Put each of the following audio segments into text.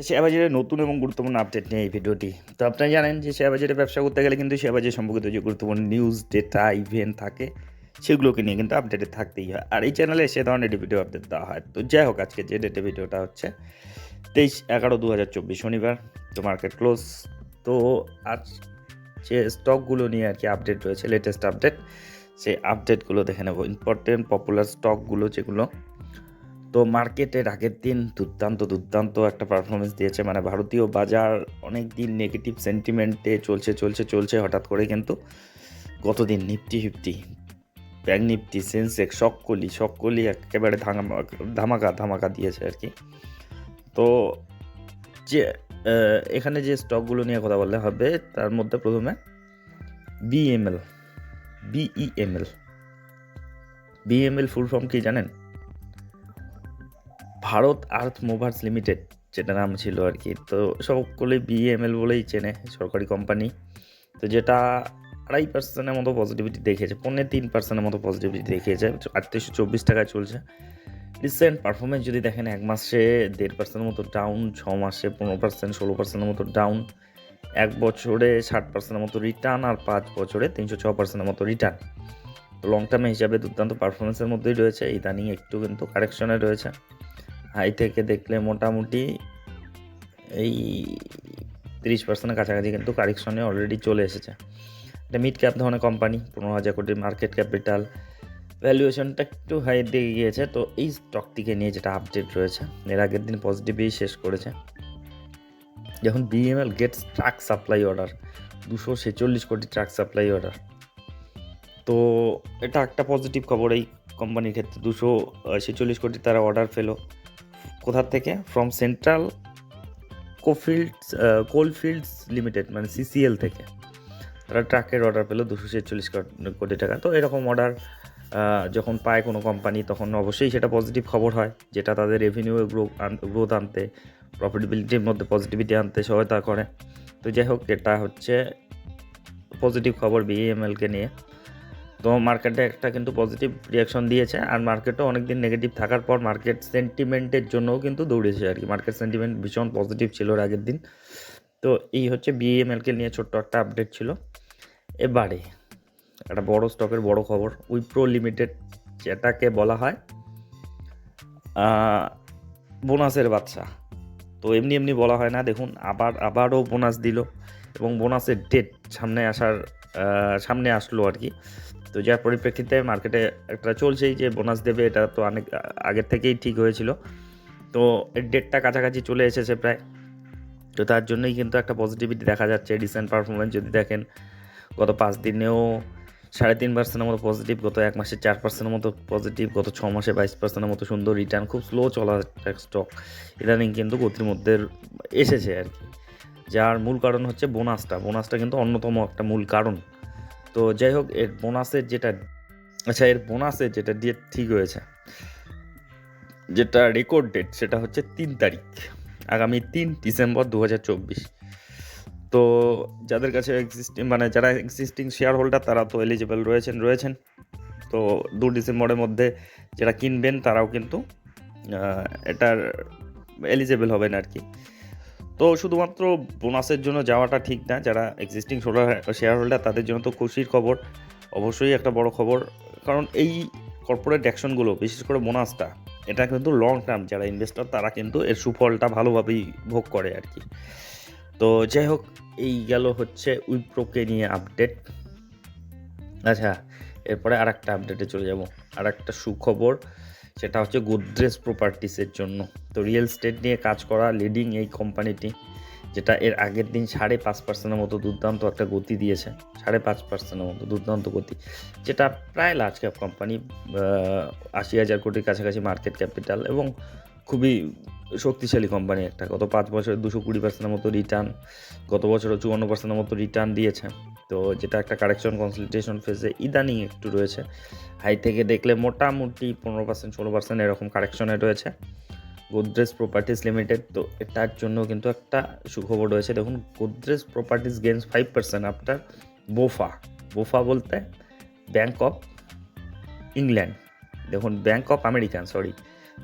Share বাজারে নতুন এবং গুরুত্বপূর্ণ আপডেট নিয়ে এই ভিডিওটি। তো আপনারা জানেন যে শেয়ার বাজারে ব্যবসা করতে গেলে কিন্তু শেয়ার বাজার সম্পর্কিত যে গুরুত্বপূর্ণ নিউজ ডেটা ইভেন্ট থাকে, সেগুলোকে নিয়ে কিন্তু আপডেটে থাকতেই হয়। আর এই চ্যানেলে সে ধরনের ভিডিও আপডেট দেওয়া হয়। তো যাই হোক আজকে যে ডেটে ভিডিওটা হচ্ছে, তেইশ এগারো দু হাজার চব্বিশ শনিবার, তো মার্কেট ক্লোজ তো আজ যে স্টকগুলো নিয়ে আর কি আপডেট রয়েছে লেটেস্ট আপডেট সেই আপডেটগুলো দেখে নেব। ইম্পর্টেন্ট পপুলার স্টকগুলো যেগুলো তো মার্কেটের আগের দিন দুর্দান্ত দুর্দান্ত একটা পারফরমেন্স দিয়েছে। মানে ভারতীয় বাজার অনেক দিন নেগেটিভ সেন্টিমেন্টে চলছে চলছে চলছে, হঠাৎ করে কিন্তু গতদিন Nifty fifty bank Nifty, Sensex সকলি সকলি একেবারে ধামা, ধামাকা ধামাকা দিয়েছে আর কি। তো যে এখানে যে স্টকগুলো নিয়ে কথা বললে হবে, তার মধ্যে প্রথমে BML BEML BML full form কি জানেন? ভারত আর্থ মুভার্স লিমিটেড যেটা নাম ছিল আর কি। তো সকলেই বিএমএল বলেই চেনে, সরকারি কোম্পানি তো যেটা আড়াই পার্সেন্টের মতো পজিটিভিটি দেখিয়েছে পনেরো তিন পার্সেন্টের মতো পজিটিভিটি দেখিয়েছে, আটত্রিশশো চব্বিশ টাকায় চলছে। রিসেন্ট পারফরমেন্স যদি দেখেন, এক মাসে দেড় পার্সেন্টের মতো ডাউন ছ মাসে পনেরো পার্সেন্ট ষোলো পার্সেন্টের মতো ডাউন এক বছরে ষাট পার্সেন্টের মতো রিটার্ন আর পাঁচ বছরে তিনশো ছ পার্সেন্টের মতো রিটার্ন লং টার্মে হিসাবে দুর্দান্ত পারফরমেন্সের মধ্যেই রয়েছে, ইদানিং একটু কিন্তু কারেকশনে রয়েছে। হাই থেকে দেখলে মোটামুটি এই তিরিশ পার্সেন্টের কাছাকাছি কিন্তু কারেকশনে অলরেডি চলে এসেছে। এটা মিড ক্যাপ ধরনের কোম্পানি পনেরো হাজার কোটি মার্কেট ক্যাপিটাল ভ্যালুয়েশনটা একটু হাই দিকে গিয়েছে। তো এই স্টকটিকে নিয়ে যেটা আপডেট রয়েছে, এর আগের দিন পজিটিভই শেষ করেছে। যখন BML gets truck supply order দুশো ছেচল্লিশ কোটি ট্রাক সাপ্লাই অর্ডার তো এটা একটা পজিটিভ খবর। এই কোম্পানির ক্ষেত্রে দুশো ছেচল্লিশ কোটি তারা অর্ডার পেল। কোথার থেকে? From central coalfields coalfields limited মানে সিসিএল থেকে। তারা ট্রাকের অর্ডার পেল দুশো ছেচল্লিশ কোটি টাকা। তো এরকম অর্ডার যখন পায় কোনো কোম্পানি তখন অবশ্যই সেটা পজিটিভ খবর হয়, যেটা তাদের রেভিনিউ গ্রো গ্রোথ আনতে প্রফিটেবিলিটির মধ্যে পজিটিভিটি আনতে সহায়তা করে। তো যাই হোক, এটা হচ্ছে পজিটিভ খবর বিএমএলকে নিয়ে। তো মার্কেটে একটা কিন্তু পজিটিভ রিয়াকশন দিয়েছে আর মার্কেটও অনেকদিন নেগেটিভ থাকার পর মার্কেট সেন্টিমেন্টের জন্যও কিন্তু দৌড়েছে আর কি। মার্কেট সেন্টিমেন্ট ভীষণ পজিটিভ ছিল আগের দিন। তো এই হচ্ছে বিএমএলকে নিয়ে ছোট্ট একটা আপডেট ছিল। এবারে একটা বড় স্টকের বড় খবর উইপ্রো লিমিটেড যেটাকে বলা হয় বোনাসের বাচ্চা তো এমনি এমনি বলা হয় না, দেখুন আবার, আবারও বোনাস দিল এবং বোনাসের ডেট সামনে আসার সামনে আসলো আর কি। তো যার পরিপ্রেক্ষিতে মার্কেটে একটা চলছেই যে বোনাস দেবে, এটা তো অনেক আগের থেকেই ঠিক হয়েছিল। তো এর ডেটটা কাছাকাছি চলে এসেছে প্রায়। তো তার জন্যই কিন্তু একটা পজিটিভিটি দেখা যাচ্ছে। রিসেন্ট পারফরমেন্স যদি দেখেন, গত পাঁচ দিনেও সাড়ে তিন পার্সেন্টের মতো পজিটিভ গত এক মাসে চার পার্সেন্টের মতো পজিটিভ গত ছ মাসে বাইশ পার্সেন্টের মতো সুন্দর রিটার্ন খুব স্লো চলা একটা স্টক ইদানিং কিন্তু গতির মধ্যে এসেছে আর কি। যার মূল কারণ হচ্ছে বোনাসটা বোনাসটা কিন্তু অন্যতম একটা মূল কারণ। তো যাই হোক, এর বোনাসের যেটা আচ্ছা এর বোনাসের যেটা ডেট ঠিক হয়েছে, যেটা রেকর্ড ডেট সেটা হচ্ছে তিন তারিখ, আগামী তিন ডিসেম্বর দু হাজার চব্বিশ। তো যাদের কাছে এক্সিস্টিং মানে যারা এক্সিস্টিং শেয়ার হোল্ডার তারা তো এলিজিবল রয়েছেন রয়েছেন। তো দু ডিসেম্বরের মধ্যে যারা কিনবেন, তারাও কিন্তু এটার এলিজেবল হবেন আর কি। তো শুধুমাত্র বোনাসের জন্য যাওয়াটা ঠিক না। যারা এক্সিস্টিং শেয়ার হোল্ডার তাদের জন্য তো খুশির খবর, অবশ্যই একটা বড় খবর। কারণ এই কর্পোরেট অ্যাকশনগুলো বিশেষ করে বোনাসটা এটা কিন্তু লং টার্ম যারা ইনভেস্টর তারা কিন্তু এর সুফলটা ভালোভাবেই ভোগ করে আর কি। তো যাই হোক, এই গেল হচ্ছে উইপ্রোকে নিয়ে আপডেট আচ্ছা এরপরে আর একটা আপডেটে চলে যাব। আর একটা সুখবর, সেটা হচ্ছে গোদরেজ প্রপার্টিসের জন্য। তো রিয়েল স্টেট নিয়ে কাজ করা লিডিং এই কোম্পানিটি যেটা এর আগের দিন সাড়ে পাঁচ পার্সেন্টের মতো দুর্দান্ত একটা গতি দিয়েছে। সাড়ে পাঁচ পার্সেন্টের মতো দুর্দান্ত গতি, যেটা প্রায় লার্জ ক্যাপ কোম্পানি আশি হাজার কোটির কাছাকাছি মার্কেট ক্যাপিটাল এবং খুবই শক্তিশালী কোম্পানি একটা। গত পাঁচ বছরে দুশো কুড়ি পার্সেন্টের মতো রিটার্ন গত বছরও চুয়ান্ন পার্সেন্টের মতো রিটার্ন দিয়েছে। তো যেটা একটা কারেকশন কনসালটেশন ফেজে ইদানিং একটু রয়েছে। হাই থেকে দেখলে মোটামুটি পনেরো পার্সেন্ট ষোলো পার্সেন্ট এরকম কারেকশনে রয়েছে। গোদরেজ প্রপার্টিস লিমিটেড তো এটার জন্য কিন্তু একটা সুখবর রয়েছে। দেখুন Godrej properties gains five percent after BofA BofA বলতে ব্যাঙ্ক অফ ইংল্যান্ড দেখুন Bank of American sorry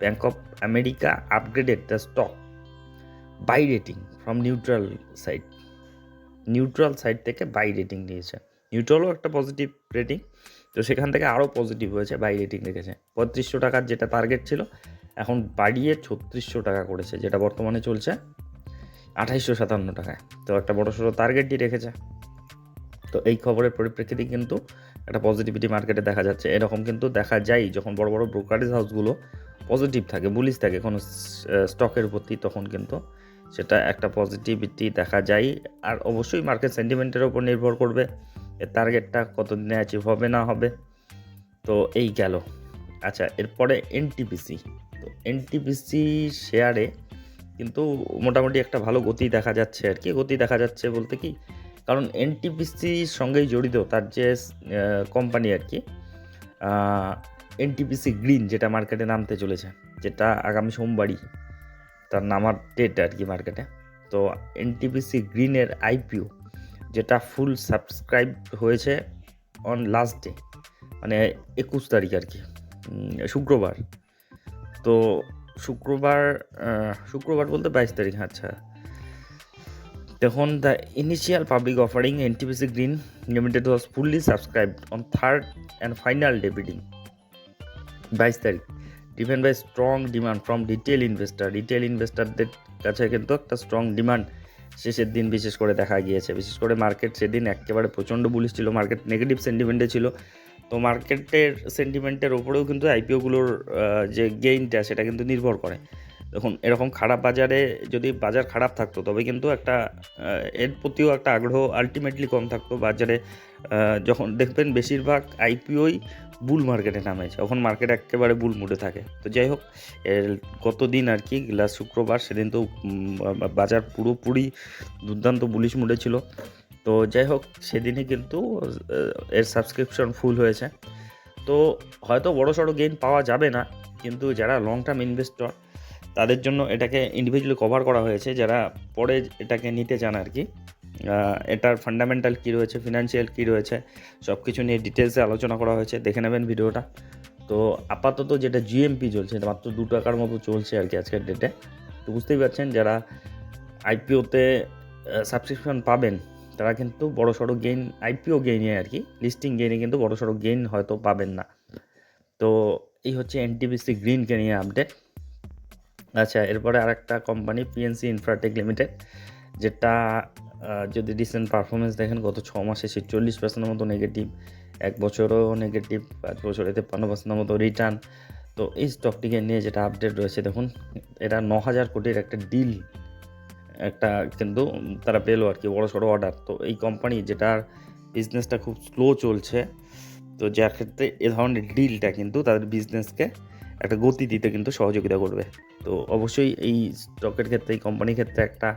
Bank of America upgraded the stock buy rating from neutral side neutral side থেকে বাই রেটিং নিয়েছে। নিউট্রালও একটা পজিটিভ রেটিং তো সেখান থেকে আরও পজিটিভ হয়েছে বাই রেটিং রেখেছে। পঁয়ত্রিশশো টাকার যেটা টার্গেট ছিল এখন বাড়িয়ে ছত্রিশশো টাকা করেছে, যেটা বর্তমানে চলছে আঠাইশশো সাতান্ন টাকায়। তো একটা বড় সড়ো টার্গেটই রেখেছে। তো এই খবরের পরিপ্রেক্ষিতে কিন্তু একটা পজিটিভিটি মার্কেটে দেখা যাচ্ছে। এরকম কিন্তু দেখা যায় যখন বড় বড় ব্রোকারেজ হাউসগুলো পজিটিভ থাকে বুলিশ থাকে, কোনো স্টকের প্রতি, তখন কিন্তু সেটা একটা পজিটিভিটি দেখা যায় আর অবশ্যই মার্কেট সেন্টিমেন্টের ওপর নির্ভর করবে, এর টার্গেটটা কতদিনে অ্যাচিভ হবে না হবে। তো এই গেল। আচ্ছা এরপরে এনটিপিসি তো এনটিপিসি শেয়ারে কিন্তু মোটামুটি একটা ভালো গতি দেখা যাচ্ছে আর কি। গতি দেখা যাচ্ছে বলতে কি, কারণ এনটিপিসির সঙ্গেই জড়িত তার যে কোম্পানি আর কি এনটিপিসি গ্রিন যেটা মার্কেটে নামতে চলেছে, যেটা আগামী সোমবারই তার নামার ডেট আর কি মার্কেটে তো এনটিপিসি গ্রিনের আইপিও যেটা ফুল সাবস্ক্রাইব হয়েছে অন লাস্ট ডে মানে একুশ তারিখ আর কি শুক্রবার। তো শুক্রবার শুক্রবার বলতে বাইশ তারিখ আচ্ছা। তখন the initial public offering NTPC Green Limited was fully subscribed on third and final day bidding বাইশ তারিখ। Depend by strong demand from retail investor retail ইনভেস্টারদের কাছে কিন্তু একটা স্ট্রং ডিমান্ড শেষের দিন বিশেষ করে দেখা গিয়েছে। বিশেষ করে মার্কেট সেদিন একেবারে প্রচণ্ড বুলিশ ছিল মার্কেট নেগেটিভ সেন্টিমেন্টে ছিল। তো মার্কেটের সেন্টিমেন্টের ওপরেও কিন্তু আইপিওগুলোর যে গেইনটা সেটা কিন্তু নির্ভর করে। দেখুন, এরকম খারাপ বাজারে যদি বাজার খারাপ থাকতো, তবে কিন্তু একটা এর প্রতিও একটা আগ্রহ আলটিমেটলি কম থাকতো বাজারে। যখন দেখবেন বেশিরভাগ আইপিওই বুল মার্কেটে নামেছে তখন মার্কেট একেবারে বুল মুডে থাকে। তো যাই হোক গত দিন আর কি লাস্ট শুক্রবার, সেদিন তো বাজার পুরোপুরি দুর্দান্ত বুলিশ মুডে ছিল। তো যাই হোক সেদিনই কিন্তু এর সাবস্ক্রিপশন ফুল হয়েছে। তো হয়তো বড় সড়ো গেইন পাওয়া যাবে না, কিন্তু যারা লং টার্ম ইনভেস্টর তাদের জন্য এটাকে ইন্ডিভিজুয়ালি কভার করা হয়েছে, যারা পরে এটাকে নিতে চান আর কি। এটার ফান্ডামেন্টাল কী রয়েছে ফিনান্সিয়াল কী রয়েছে সব কিছু নিয়ে ডিটেলসে আলোচনা করা হয়েছে, দেখে নেবেন ভিডিওটা। তো আপাতত যেটা জিএমপি চলছে, এটা মাত্র দু টাকার মতো চলছে আর কি আজকের ডেটে তো বুঝতেই পারছেন, যারা আইপিওতে সাবস্ক্রিপশন পাবেন তারা কিন্তু বড় সড়ো গেইন আইপিও গেইনে আর কি লিস্টিং গেইনে কিন্তু বড় সড়ো গেইন হয়তো পাবেন না। তো এই হচ্ছে এনটিপিসি গ্রিনকে নিয়ে আপডেট আচ্ছা এরপরে আরেকটা কোম্পানি পিএনসি ইনফ্রাটেক লিমিটেড যেটা যদি রিসেন্ট পারফরমেন্স দেখেন, গত ছ মাসে সে চল্লিশ পার্সেন্টের মতো নেগেটিভ এক বছরও নেগেটিভ পাঁচ বছরে তেপ্পান্ন পার্সেন্টের মতো রিটার্ন তো এই স্টকটিকে নিয়ে যেটা আপডেট রয়েছে, দেখুন, এটা ন হাজার কোটির একটা ডিল একটা কিন্তু তারা পেল আর কি, বড় সড়ো অর্ডার তো এই কোম্পানি যেটার বিজনেসটা খুব স্লো চলছে, তো যার ক্ষেত্রে এ ধরনের ডিলটা কিন্তু তাদের বিজনেসকে একটা গতি দিতে কিন্তু সহযোগিতা করবে। তো অবশ্যই এই স্টকের ক্ষেত্রে, এই কোম্পানির ক্ষেত্রে একটা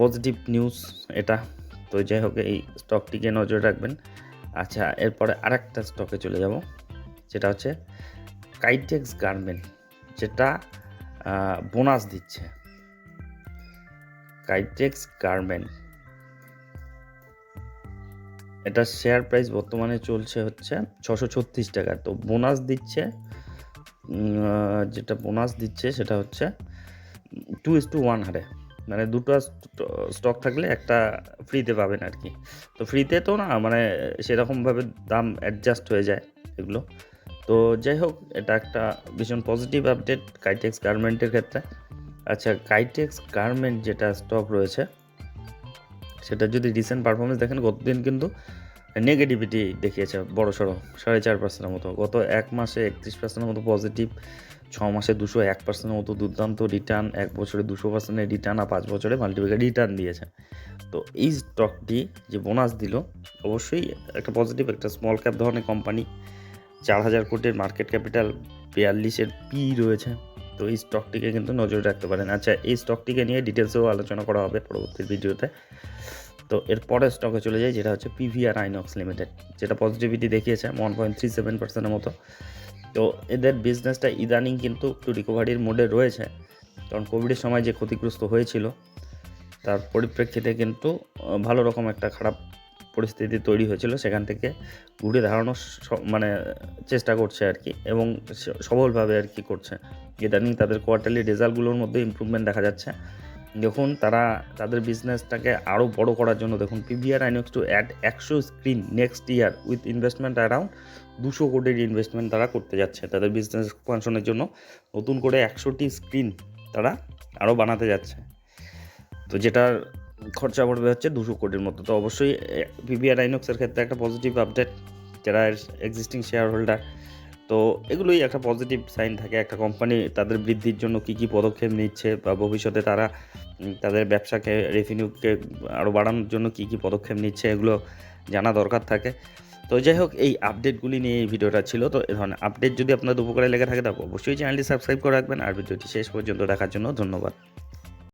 পজিটিভ নিউজ এটা। তো যাই হোক, এই স্টকটিকে নজরে রাখবেন। আচ্ছা এরপরে আরেকটা স্টকে চলে যাব, যেটা হচ্ছে কাইটেক্স গার্মেন্ট যেটা বোনাস দিচ্ছে। কাইটেক্স গার্মেন্ট। এটা শেয়ার প্রাইস বর্তমানে চলছে হচ্ছে ছশো ছত্রিশ টাকা। তো বোনাস দিচ্ছে যেটা বোনাস দিচ্ছে সেটা হচ্ছে টু ইস টু ওয়ান হারে। মানে দুটো স্টক থাকলে একটা ফ্রিতে পাবেন আর কি। তো ফ্রিতে তো না মানে সেরকমভাবে দাম অ্যাডজাস্ট হয়ে যায় এগুলো। তো যাই হোক, এটা একটা ভীষণ পজিটিভ আপডেট কাইটেক্স গার্মেন্টের ক্ষেত্রে। আচ্ছা কাইটেক্স গার্মেন্ট যেটা স্টক রয়েছে, সেটা যদি রিসেন্ট পারফরমেন্স দেখেন, গতদিন কিন্তু নেগেটিভিটি দেখিয়েছে বড় সড়ো সাড়ে চার পার্সেন্টের মতো। গত এক মাসে একত্রিশ পার্সেন্টের মতো পজিটিভ ছ মাসে দুশো এক পার্সেন্টের মতো দুর্দান্ত রিটার্ন এক বছরে দুশো পার্সেন্টের রিটার্ন আর পাঁচ বছরে মাল্টিপ্লিকার রিটার্ন দিয়েছে। তো এই স্টকটি যে বোনাস দিল, অবশ্যই একটা পজিটিভ একটা স্মল ক্যাপ ধরনের কোম্পানি চার হাজার কোটির মার্কেট ক্যাপিটাল বিয়াল্লিশের পি রয়েছে। তো এই স্টকটিকে কিন্তু নজরে রাখতে পারেন। আচ্ছা এই স্টকটিকে নিয়ে ডিটেলসেও আলোচনা করা হবে পরবর্তী ভিডিওতে। তো এরপরে স্টকে চলে যাই, যেটা হচ্ছে পিভিআর আইনক্স লিমিটেড যেটা পজিটিভিটি দেখিয়েছে ওয়ান পয়েন্ট থ্রি সেভেন পার্সেন্টের মতো। তো এদের বিজনেসটা ইদানিং কিন্তু একটু রিকভারির মোডে রয়েছে, কারণ কোভিডের সময় যে ক্ষতিগ্রস্ত হয়েছিল, তার পরিপ্রেক্ষিতে কিন্তু ভালো রকম একটা খারাপ পরিস্থিতি তৈরি হয়েছিল সেখান থেকে ঘুরে দাঁড়ানোর মানে চেষ্টা করছে আর কি এবং স- সফলভাবে আর কি করছে। ইদানিং তাদের কোয়ার্টারলি রেজাল্টগুলোর মধ্যে ইমপ্রুভমেন্ট দেখা যাচ্ছে। দেখুন তারা তাদের বিজনেসটাকে আরও বড় করার জন্য দেখুন পিভিআর আইনক্স টু অ্যাড একশো screen next year with investment around দুশো কোটির ইনভেস্টমেন্ট তারা করতে যাচ্ছে। তাদের বিজনেস এক্সপানশনের জন্য নতুন করে একশোটি স্ক্রিন তারা আরও বানাতে যাচ্ছে। তো যেটার খরচা পড়বে হচ্ছে দুশো কোটির মতো। তো অবশ্যই পিভিআর আইনক্সের ক্ষেত্রে একটা পজিটিভ আপডেট যারা এক্সিস্টিং শেয়ার হোল্ডার তো এগুলোই একটা পজিটিভ সাইন থাকে। একটা কোম্পানি তাদের বৃদ্ধির জন্য কী কী পদক্ষেপ নিচ্ছে বা ভবিষ্যতে তারা তাদের ব্যবসাকে রেভিনিউকে আরও বাড়ানোর জন্য কী কী পদক্ষেপ নিচ্ছে, এগুলো জানা দরকার থাকে। তো যাই হোক, এই আপডেটগুলি নিয়ে এই ভিডিওটা ছিল। তো এ ধরনের আপডেট যদি আপনাদের উপকারে লেগে থাকে তবে অবশ্যই চ্যানেলটি সাবস্ক্রাইব করে রাখবেন। আর ভিডিওটি শেষ পর্যন্ত দেখার জন্য ধন্যবাদ।